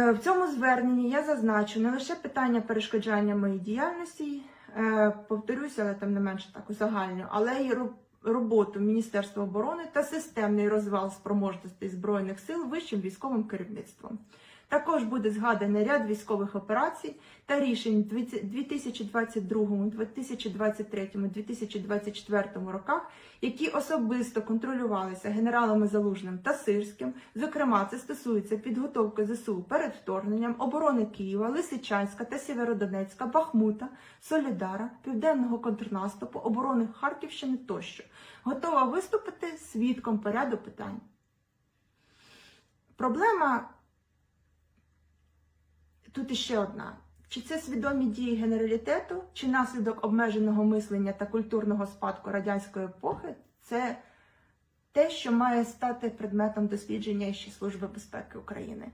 Е, В цьому зверненні я зазначу не лише питання перешкоджання моїй діяльності, е, повторюся, але там не менше так узагальню, але й роб- роботу Міністерства оборони та системний розвал спроможностей збройних сил вищим військовим керівництвом. Також буде згаданий ряд військових операцій та рішень в 2022, 2023, 2024 роках, які особисто контролювалися генералами Залужним та Сирським. Зокрема, це стосується підготовки ЗСУ перед вторгненням, оборони Києва, Лисичанська та Сєвєродонецька, Бахмута, Солідара, Південного контрнаступу, оборони Харківщини тощо. Готова виступити свідком по ряду питань. Проблема тут іще одна. Чи це свідомі дії генералітету, чи наслідок обмеженого мислення та культурного спадку радянської епохи, це те, що має стати предметом дослідження ще Служби безпеки України.